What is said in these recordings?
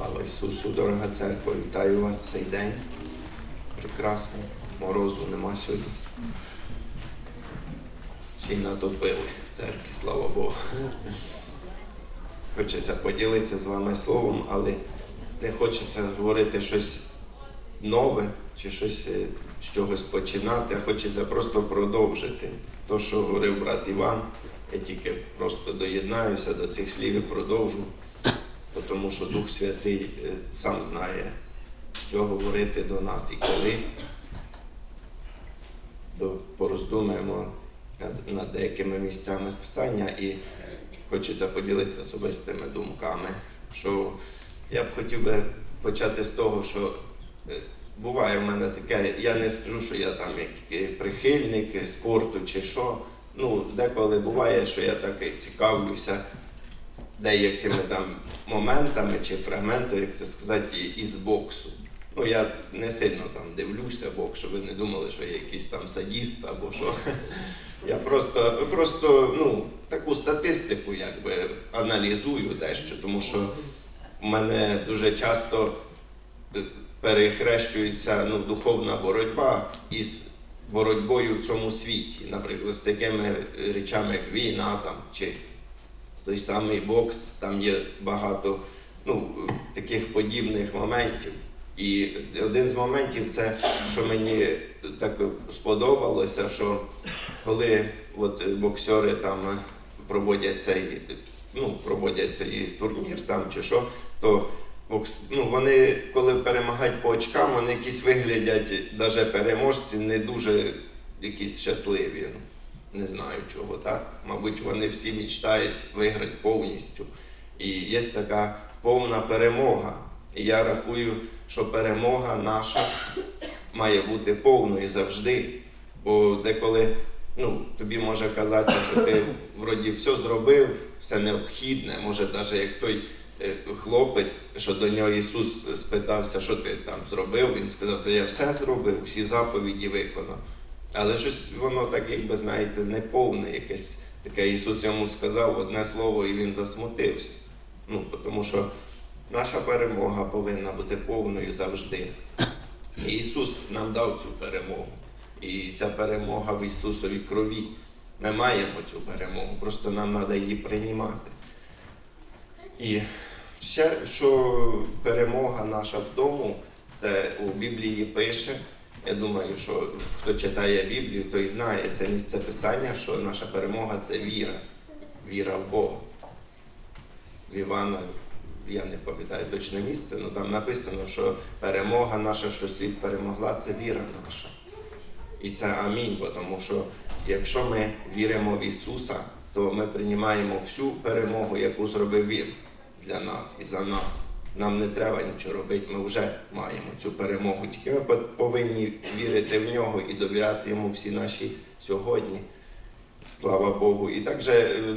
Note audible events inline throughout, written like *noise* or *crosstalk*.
Слава Ісусу, дорога церква, вітаю вас в цей день. Прекрасний. Морозу нема сьогодні. Ще й натопили в церкві, слава Богу. Хочеться поділитися з вами словом, але не хочеться говорити щось нове чи щось е, з чогось починати, а хочеться просто продовжити. То, що говорив брат Іван, я тільки просто доєднаюся до цих слів і продовжу, тому що Дух Святий е, сам знає, що говорити до нас і коли. То пороздумаємо над, деякими місцями з писання і хочеться поділитися особистими думками. Що я б хотів би почати з того, що е, буває в мене таке, я не скажу, що я там як прихильник спорту чи що. Ну, деколи буває, що я так цікавлюся деякими там моментами чи фрагментами, як це сказати, із боксу. Ну, я не сильно там дивлюся бокс, щоб ви не думали, що я якийсь там садіст або що. Я просто, просто ну, таку статистику якби аналізую дещо, тому що в мене дуже часто е, перехрещується ну, духовна боротьба із боротьбою в цьому світі, наприклад, з такими речами, як війна там, чи той самий бокс, там є багато ну, таких подібних моментів. І один з моментів це, що мені так сподобалося, що коли от боксери там проводять цей, ну, проводять цей турнір там чи що, то ну, вони, коли перемагають по очкам, вони якісь виглядять, навіть переможці, не дуже якісь щасливі. Не знаю чого, так? Мабуть, вони всі мечтають виграти повністю. І є така повна перемога. І я рахую, що перемога наша має бути повною завжди. Бо деколи ну, тобі може казатися, що ти вроді все зробив, все необхідне. Може, навіть як той е, хлопець, що до нього Ісус спитався, що ти там зробив, він сказав, це я все зробив, всі заповіді виконав. Але щось воно так, якби знаєте, неповне якесь таке. Ісус йому сказав одне слово, і він засмутився. Ну, тому що наша перемога повинна бути повною завжди. І Ісус нам дав цю перемогу. І ця перемога в Ісусовій крові. Ми маємо цю перемогу, просто нам треба її приймати. І ще, що перемога наша в тому, це у Біблії пише. Я думаю, що хто читає Біблію, той знає це місце писання, що наша перемога це віра, віра в Бога. В Івана, я не пам'ятаю точне місце, але там написано, що перемога наша, що світ перемогла, це віра наша. І це амінь, бо тому що якщо ми віримо в Ісуса, то ми приймаємо всю перемогу, яку зробив Він для нас і за нас. Нам не треба нічого робити, ми вже маємо цю перемогу. Тільки ми повинні вірити в нього і довіряти йому всі наші сьогодні. Слава Богу. І також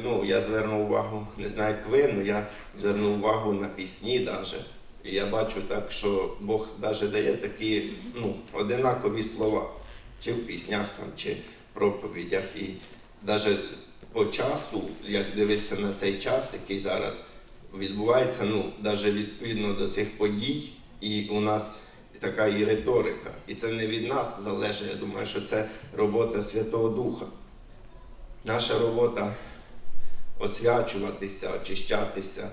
ну, я звернув увагу, не знаю, як ви, але я звернув увагу на пісні навіть. І я бачу так, що Бог навіть дає такі ну, одинакові слова, чи в піснях, там, чи в проповідях. І навіть по часу, як дивитися на цей час, який зараз відбувається, ну, навіть відповідно до цих подій, і у нас така і риторика. І це не від нас залежить. Я думаю, що це робота Святого Духа. Наша робота освячуватися, очищатися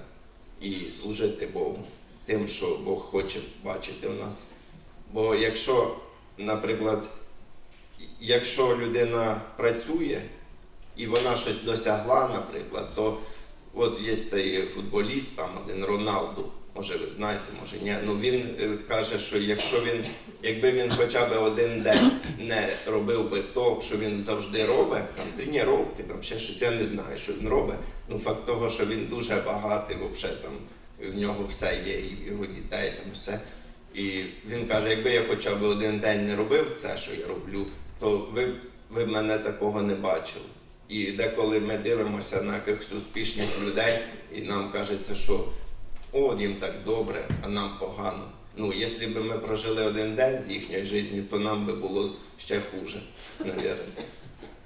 і служити Богу тим, що Бог хоче бачити в нас. Бо якщо, наприклад, якщо людина працює і вона щось досягла, наприклад, то От є цей футболіст, там один Роналду, може ви знаєте, може ні. Ну він е, каже, що якщо він, якби він хоча б один день не робив би то, що він завжди робить, там тренування, там ще щось, я не знаю, що він робить. Ну факт того, що він дуже багатий, взагалі там в нього все є, і його дітей там все. І він каже, якби я хоча б один день не робив це, що я роблю, то ви, ви мене такого не бачили. І деколи ми дивимося на якихось успішних людей, і нам кажеться, що о, їм так добре, а нам погано. Ну, якщо б ми прожили один день з їхньої житті, то нам би було ще хуже, навірно.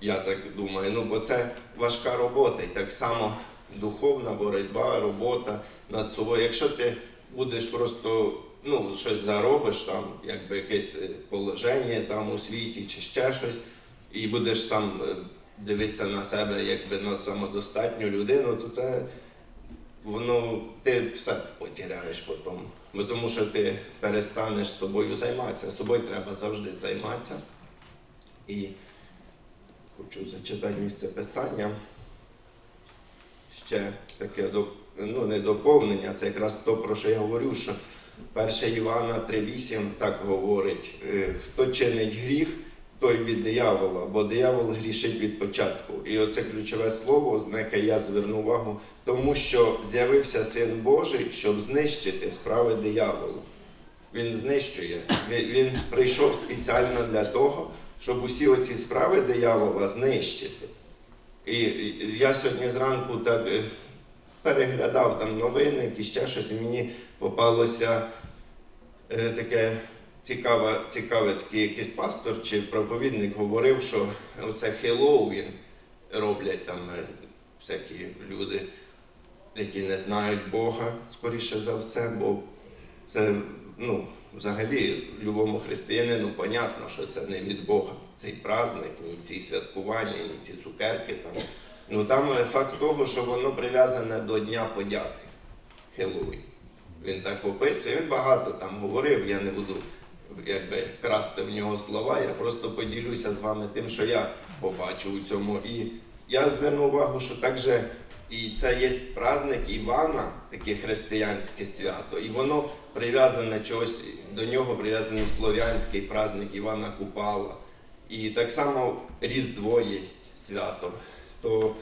Я так думаю. Ну, бо це важка робота, і так само духовна боротьба, робота над собою. Якщо ти будеш просто ну, щось заробиш, там, якби якесь е, положення там у світі чи ще щось, і будеш сам е, дивитися на себе якби на самодостатню людину, то це воно ти все потеряєш потім. Бо Тому що ти перестанеш собою займатися. Собою треба завжди займатися. І хочу зачитати місце писання. Ще таке ну, не доповнення, це якраз то, про що я говорю, що 1 Івана 3,8 так говорить: е, хто чинить гріх, той від диявола, бо диявол грішить від початку. І оце ключове слово, на яке я зверну увагу, тому що з'явився Син Божий, щоб знищити справи дияволу. Він знищує. Він, прийшов спеціально для того, щоб усі оці справи диявола знищити. І і я сьогодні зранку так е, переглядав там новини, і ще щось, і мені попалося е, таке цікаве, цікаве такий якийсь пастор чи проповідник говорив, що оце Хеллоуін роблять там е, всякі люди, які не знають Бога, скоріше за все, бо це ну, взагалі любому християнину понятно, що це не від Бога. Цей праздник, ні ці святкування, ні ці цукерки. Там. Ну там е, факт того, що воно прив'язане до Дня подяки. Хеллоуін. Він так описує, він багато там говорив, я не буду якби красти в нього слова, я просто поділюся з вами тим, що я побачив у цьому. І я зверну увагу, що також і це є праздник Івана, таке християнське свято, і воно прив'язане чогось, до нього прив'язаний слов'янський праздник Івана Купала. І так само Різдво є свято. То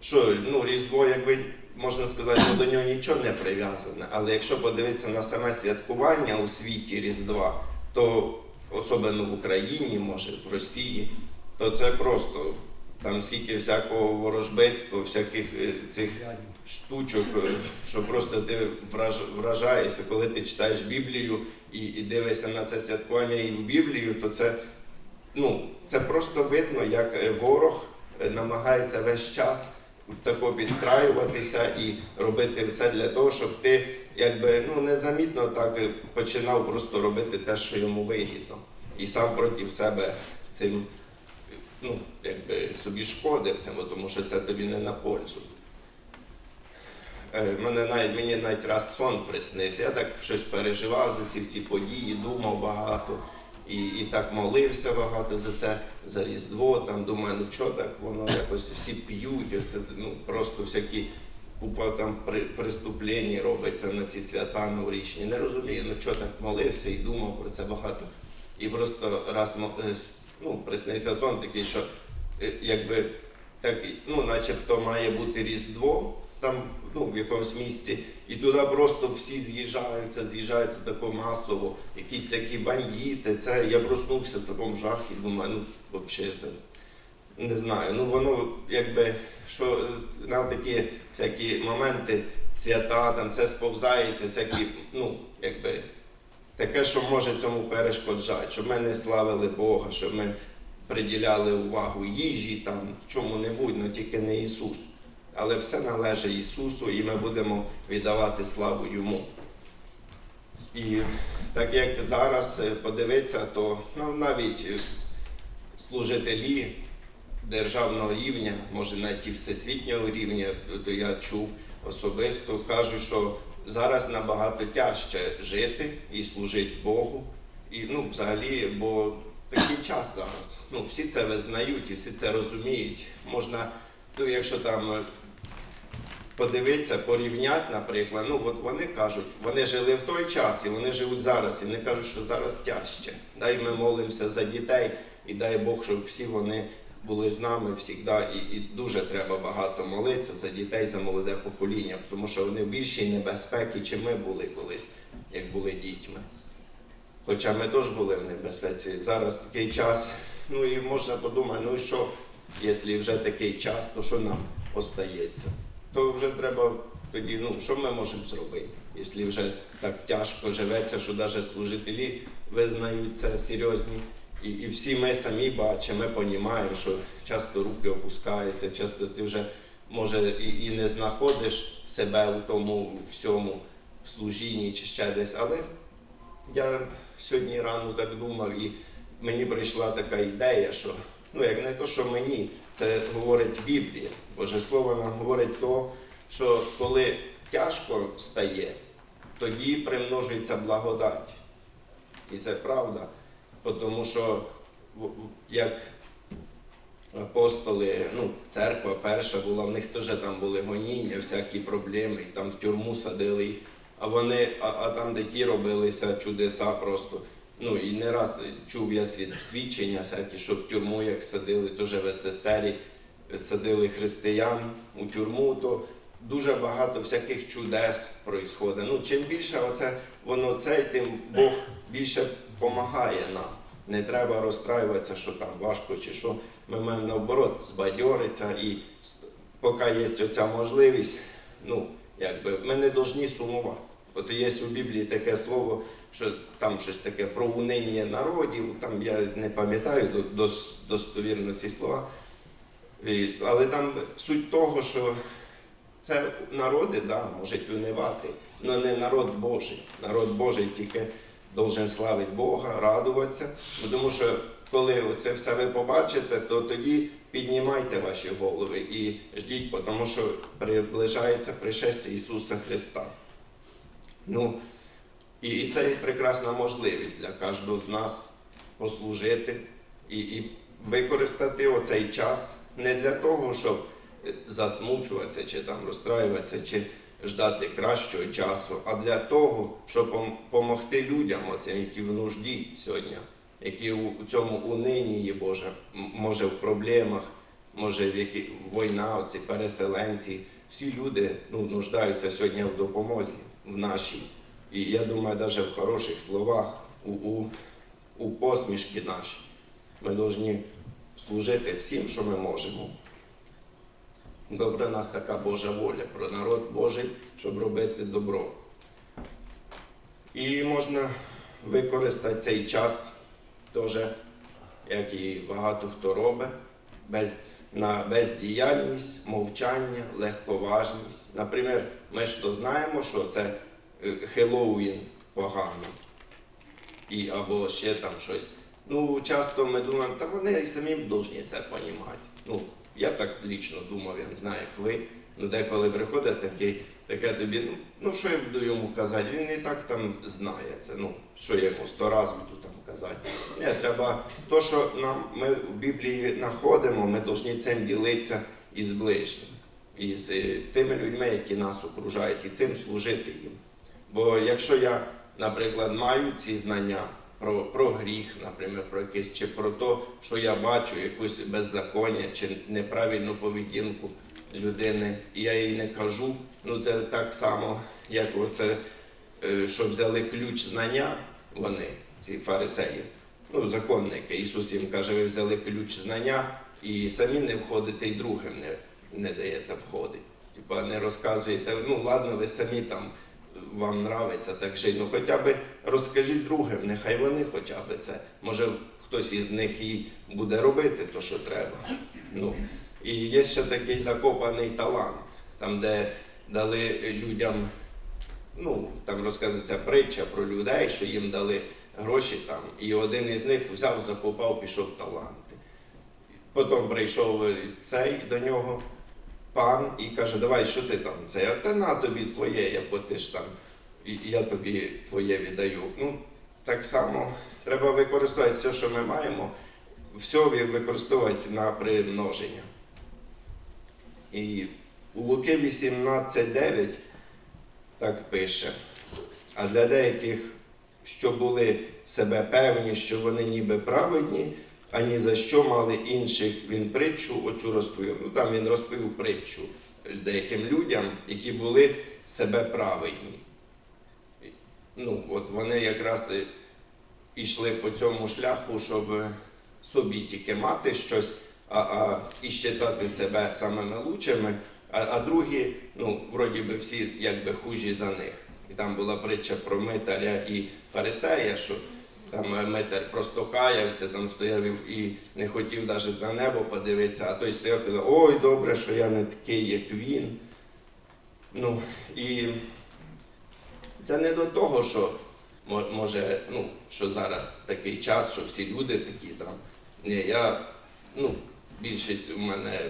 що, ну, Різдво, якби можна сказати, що до нього нічого не прив'язане. Але якщо подивитися на саме святкування у світі Різдва, то особливо в Україні, може, в Росії, то це просто там скільки всякого ворожбитства, всяких е, цих штучок, е, що просто ти вражаєшся, коли ти читаєш Біблію і, і дивишся на це святкування і в Біблію, то це, ну, це просто видно, як е, ворог намагається весь час тако підстраюватися і робити все для того, щоб ти якби ну незамітно так починав просто робити те, що йому вигідно, і сам проти себе цим ну, якби собі шкодив цим, тому що це тобі не на пользу. Е, Мене навіть, мені навіть раз сон приснився. Я так щось переживав за ці всі події, думав багато. І, і так молився багато за це, за Різдво. Там думаю, ну що так, воно якось всі п'ють, оце, ну просто всякі купа там при, преступлень робиться на ці свята новорічні. Не розумію, ну що так молився і думав про це багато. І просто раз е, ну, приснився сон такий, що е, якби так, ну, начебто має бути Різдво там ну, в якомусь місці, і туди просто всі з'їжджаються, з'їжджаються тако масово, якісь такі бандити. Це я проснувся в такому жахі, думаю, ну взагалі це не знаю. Ну воно якби що е, на такі всякі моменти свята, там все сповзається, всякі, ну, якби таке, що може цьому перешкоджати, щоб ми не славили Бога, щоб ми приділяли увагу їжі, там, чому-небудь, ну тільки не Ісусу. Але все належить Ісусу, і ми будемо віддавати славу Йому. І так як зараз е, подивитися, то ну, навіть е, служителі державного рівня, може навіть всесвітнього рівня, то я чув особисто, кажуть, що зараз набагато тяжче жити і служити Богу. І ну, взагалі, бо такий час зараз. Ну, всі це визнають і всі це розуміють. Можна, ну, якщо там е, подивитися, порівняти, наприклад, ну от вони кажуть, вони жили в той час і вони живуть зараз, і вони кажуть, що зараз тяжче. Дай ми молимося за дітей, і дай Бог, щоб всі вони були з нами завжди. І, і дуже треба багато молитися за дітей, за молоде покоління, тому що вони в більшій небезпеці, чим ми були колись, як були дітьми. Хоча ми теж були в небезпеці. Зараз такий час, ну і можна подумати, ну і що, якщо вже такий час, то що нам остається? То вже треба тоді, ну що ми можемо зробити, якщо вже так тяжко живеться, що навіть служителі визнають це серйозні. І, і всі ми самі бачимо, ми розуміємо, що часто руки опускаються, часто ти вже може і, і не знаходиш себе у тому всьому. в служінні чи ще десь. Але я сьогодні рано так думав, і мені прийшла така ідея, що ну як не то, що мені, це говорить Біблія. Боже Слово нам говорить то, що коли тяжко стає, тоді примножується благодать. І це правда. Тому що як апостоли, ну, церква перша була, в них теж там були гоніння, всякі проблеми, там в тюрму садили їх. А вони, а, а там, де ті робилися чудеса просто. Ну і не раз чув я свід- свідчення, що в тюрму як садили, теж в СССРі садили християн у тюрму, то дуже багато всяких чудес проїсходить. Ну, чим більше оце воно цей, тим Бог більше допомагає нам. Не треба розстраюватися, що там важко чи що. Ми маємо наоборот збадьоритися і поки є оця можливість, ну, якби, ми не повинні сумувати. От є у Біблії таке слово, що там щось таке про униння народів, там я не пам'ятаю дос- достовірно ці слова. І- Але там суть того, що це народи, да, можуть унивати, але не народ Божий. Народ Божий тільки должен славити Бога, радуватися. Тому що коли це все ви побачите, то тоді піднімайте ваші голови і ждіть, тому що приближається пришестя Ісуса Христа. Ну, і, це є прекрасна можливість для кожного з нас послужити і, і використати оцей час не для того, щоб е, засмучуватися чи там розстраюватися, чи ждати кращого часу, а для того, щоб допомогти людям, оцим, які в нужді сьогодні, які у, цьому унинії, Боже, може в проблемах, може в які війна, оці переселенці. Всі люди ну, нуждаються сьогодні в допомозі в нашій. І я думаю, навіть в хороших словах, у, у, у посмішки наші. Ми повинні служити всім, що ми можемо. Добре, у нас така Божа воля про народ Божий, щоб робити добро. І можна використати цей час теж, як і багато хто робить, без, на бездіяльність, мовчання, легковажність. Наприклад, ми ж то знаємо, що це Хеллоуін погано. І, або ще там щось. Ну, часто ми думаємо, та вони і самі повинні це розуміти. Ну, я так лічно думав, я не знаю, як ви. Ну, деколи приходить такий, таке тобі, ну, ну що я буду йому казати? Він і так там знає це. Ну, що я йому сто разів буду там казати. Ні, треба то, що нам ми в Біблії знаходимо, ми повинні цим ділитися із ближнім, із е, тими людьми, які нас окружають, і цим служити їм. Бо якщо я, наприклад, маю ці знання про, про гріх, наприклад, про якесь, чи про те, що я бачу якусь беззаконня чи неправильну поведінку людини, і я їй не кажу, ну це так само, як оце, е, що взяли ключ знання, вони, ці фарисеї, ну, законники. Ісус їм каже, ви взяли ключ знання і самі не входите, і другим не, не даєте входити. Типа не розказуєте, ну ладно, ви самі там вам нравиться так жити. Ну хоча б розкажіть другим, нехай вони хоча б це. Може хтось із них і буде робити те, що треба. Ну, і є ще такий закопаний талант, там, де дали людям, ну там розказується притча про людей, що їм дали гроші там, і один із них взяв, закопав, пішов таланти. Потім прийшов цей до нього пан і каже, давай, що ти там? Це я та на тобі твоє, бо ти ж там, я тобі твоє віддаю. Ну, так само треба використовувати все, що ми маємо, все використовувати на примноження. І у Луки 18.9 так пише. А для деяких, що були себе певні, що вони ніби праведні, а ні за що мали інших, він притчу оцю розповів. Ну там він розповів притчу деяким людям, які були себе праведні. Ну, от вони якраз і йшли по цьому шляху, щоб собі тільки мати щось, а, а і считати себе самими лучшими, а, а другі, ну, вроді би всі якби хужі за них. І там була притча про митаря і фарисея, що там е, митар просто каявся, там стояв і не хотів навіть на небо подивитися, а той стояв і казав, ой, добре, що я не такий, як він. Ну, і Це не до того, що може, ну, що зараз такий час, що всі люди такі там. Ні, я, ну, більшість у мене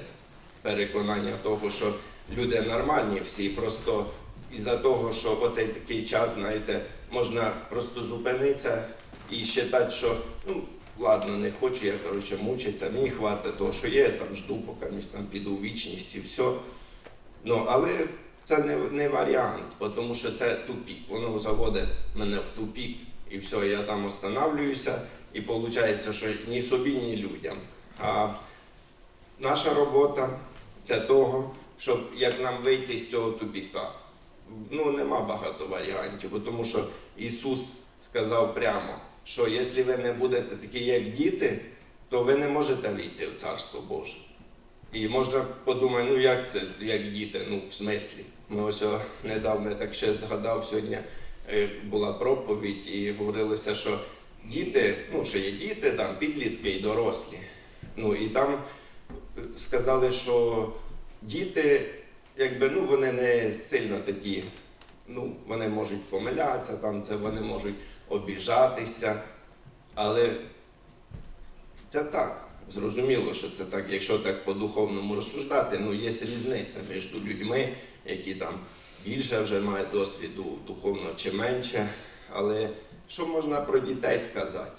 переконання того, що люди нормальні всі, просто із-за того, що оцей такий час, знаєте, можна просто зупинитися і вважати, що ну, ладно, не хочу я коротше, мучитися, мені хватить того, що є, я там жду, поки місь там піду в вічність і все. Ну, але це не, не варіант, тому що це тупік. Воно заводить мене в тупік, і все, я там останавливаюся, і виходить, що ні собі, ні людям. А наша робота для того, щоб як нам вийти з цього тупіка. Ну, нема багато варіантів, тому що Ісус сказав прямо, що якщо ви не будете такі, як діти, то ви не можете війти в Царство Боже. І можна подумати, ну як це, як діти, ну в смислі. Ми ось недавно так ще згадав сьогодні е, була проповідь і говорилося, що діти, ну що є діти, там підлітки і дорослі. Ну і там сказали, що діти, якби ну вони не сильно такі, ну вони можуть помилятися, там це вони можуть обіжатися, але це так. Зрозуміло, що це так, якщо так по-духовному розсуждати, ну є різниця між людьми, які там більше вже мають досвіду духовно чи менше. Але що можна про дітей сказати?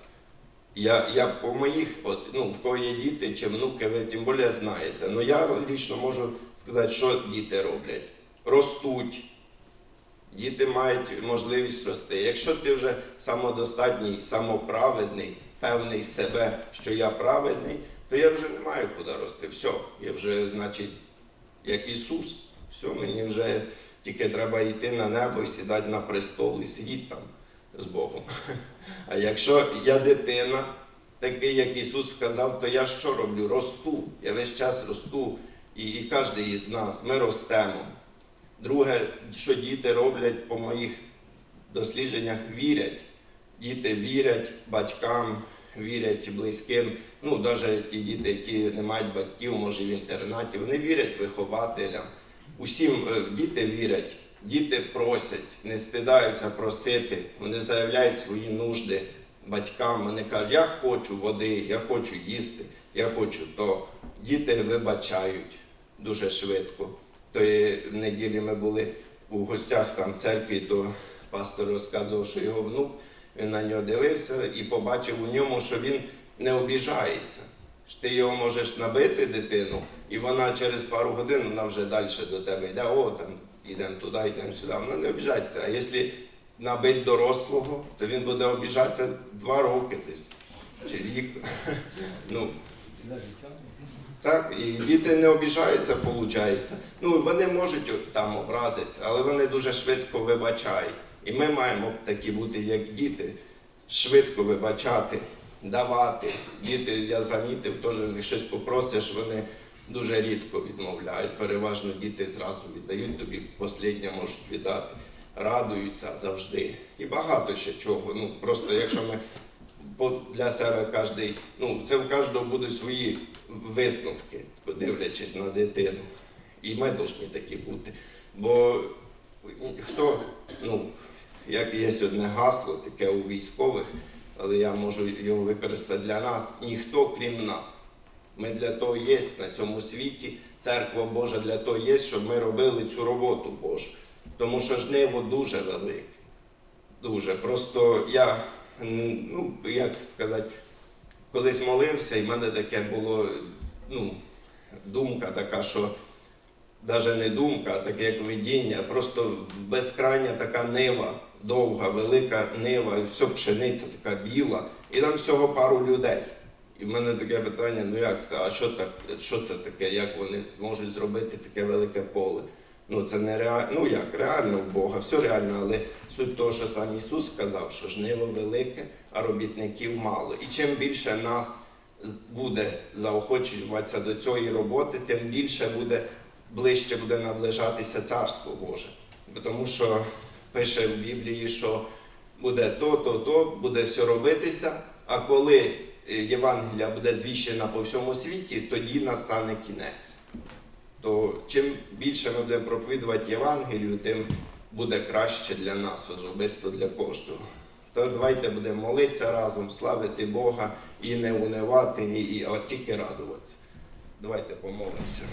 Я, я по моїх, от, ну, в кого є діти чи внуки, ви тим більше знаєте. Ну я лічно можу сказати, що діти роблять. Ростуть. Діти мають можливість рости. Якщо ти вже самодостатній, самоправедний, певний себе, що я праведний, то я вже не маю куди рости. Все, я вже, значить, як Ісус. Все, мені вже тільки треба йти на небо і сідати на престол і сидіти там з Богом. *laughs* А якщо я дитина, такий, як Ісус сказав, то я що роблю? Росту. Я весь час росту. І, і кожен із нас, ми ростемо. Друге, що діти роблять по моїх дослідженнях, вірять. Діти вірять батькам, вірять близьким. Ну, навіть ті діти, які не мають батьків, може в інтернаті, вони вірять вихователям. Усім е, діти вірять, діти просять, не стидаються просити, вони заявляють свої нужди батькам. Вони кажуть, я хочу води, я хочу їсти, я хочу то. Діти вибачають дуже швидко. Тої неділі ми були у гостях там в церкві, то пастор розказував, що його внук він на нього дивився і побачив у ньому, що він не обіжається. Ти його можеш набити дитину, і вона через пару годин вона вже далі до тебе йде, о, там йдемо туди, йдемо сюди. Вона не обіжається. А якщо набити дорослого, то він буде обіжатися два роки десь чи рік. *laughs* Ну, так, і діти не обіжаються, виходить. Ну, вони можуть там образитися, але вони дуже швидко вибачають. І ми маємо такі бути, як діти, швидко вибачати, давати. Діти, я замітив, теж щось попросиш, вони дуже рідко відмовляють. Переважно діти зразу віддають тобі, останнє можуть віддати, радуються завжди. І багато ще чого. Ну, просто якщо ми для себе кожний, ну, це в кожного будуть свої висновки, дивлячись на дитину. І ми повинні такі бути. Бо хто, ну, як є одне гасло таке у військових, але я можу його використати для нас, ніхто крім нас. Ми для того є на цьому світі, церква Божа для того є, щоб ми робили цю роботу Божу. Тому що жниво дуже велике. Дуже. Просто я, ну, як сказати, колись молився, і в мене таке було, ну, думка така, що навіть не думка, а таке як видіння, просто безкрайня така нива, довга, велика нива, і все пшениця така біла, і там всього пару людей. І в мене таке питання: ну як це? А що так, що це таке? Як вони зможуть зробити таке велике поле? Ну це не реально, ну як реально в Бога, все реально, але суть того, що сам Ісус сказав, що жниво велике, а робітників мало. І чим більше нас буде заохочуватися до цієї роботи, тим більше буде ближче буде наближатися Царство Боже. Тому що пише в Біблії, що буде то, то, то, буде все робитися, а коли е, Євангелія буде звіщена по всьому світі, тоді настане кінець. То чим більше ми будемо проповідувати Євангелію, тим буде краще для нас, особисто для кожного. То давайте будемо молитися разом, славити Бога і не унивати, і, а тільки радуватися. Давайте помолимося.